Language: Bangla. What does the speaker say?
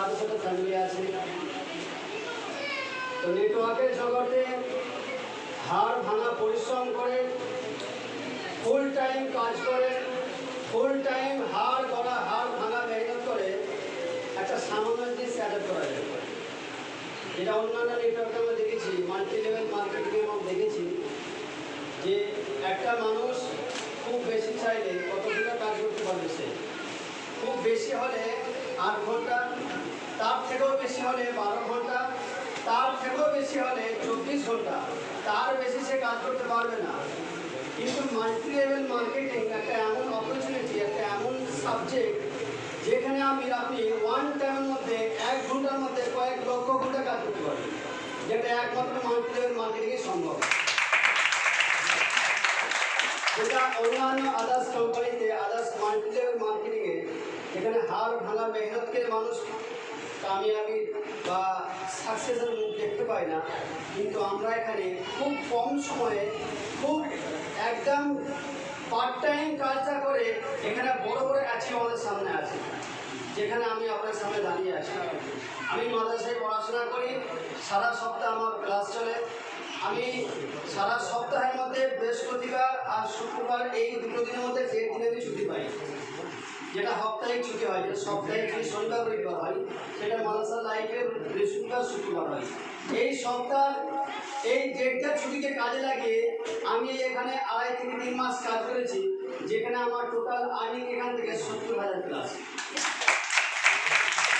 সাথে সাথে ফ্যামিলি আছে। তো নেটওয়ার্কের জগতে হাড় ভাঙা পরিশ্রম করে ফুল টাইম কাজ করে ফুল টাইম হাড় গড়া, হাড় ভাঙা মেহনত করে একটা সামান্য জিনিস অ্যাডাপ্ট করা যায়। যেটা অন্যান্য নেটওয়ার্কে আমরা দেখেছি মাল্টি লেভেল মার্কেটিংয়ে আমরা দেখেছি যে একটা মানুষ খুব বেশি চাইলে কতগুলো কাজ করতে পারবে সে? খুব বেশি হলে আট ঘণ্টা তার থেকেও বেশি হলে বারো ঘণ্টা, তার থেকেও বেশি হলে চব্বিশ ঘণ্টা। তার বেশি সে কাজ করতে পারবে না। কিন্তু মাল্টি লেভেল মার্কেটিং একটা এমন অপরচুনিটি একটা এমন সাবজেক্ট যেখানে আমি আপনি ওয়ান টাইমের মধ্যে এক ঘণ্টার মধ্যে কয়েক লক্ষ ঘণ্টা কাজ করতে পারবেন যেটা একমাত্র মাল্টি লেভেল মার্কেটিংয়ে সম্ভব। যেটা অন্যান্য আদার্স কোম্পানিতে আদার্স মাল্টি লেভেল মার্কেটিংয়ে যেখানে হার ভাঙা মেহনতকে মানুষ কামিয়াবি বা সাকসেসের মুখ দেখতে পাই না, কিন্তু আমরা এখানে খুব কম সময়ে খুব একদম পার্ট টাইম কাজটা করে এখানে বড় বড় অ্যাচিভ আমাদের সামনে আছে। যেখানে আমি আপনার সামনে দাঁড়িয়ে আছি। আমি মাদ্রাসায় পড়াশোনা করি, সারা সপ্তাহ আমার ক্লাস চলে। আমি সারা সপ্তাহের মধ্যে বৃহস্পতিবার আর শুক্রবার এই দুটো দিনের মধ্যে দেড় দিনে আমি ছুটি পাই। যেটা সাপ্তাহিক ছুটি হয়, যেটা সাপ্তাহিক ছুটি শনিবার রবিবার হয় সেটা মাদ্রাসা লাইফের বৃহস্পতিবার শুক্রবার হয়। এই সপ্তাহ, এই দেড়টা ছুটিকে কাজে লাগিয়ে আমি এখানে আড়াই থেকে তিন মাস কাজ করেছি, যেখানে আমার টোটাল আর্নিং এখান থেকে সত্তর হাজার প্লাস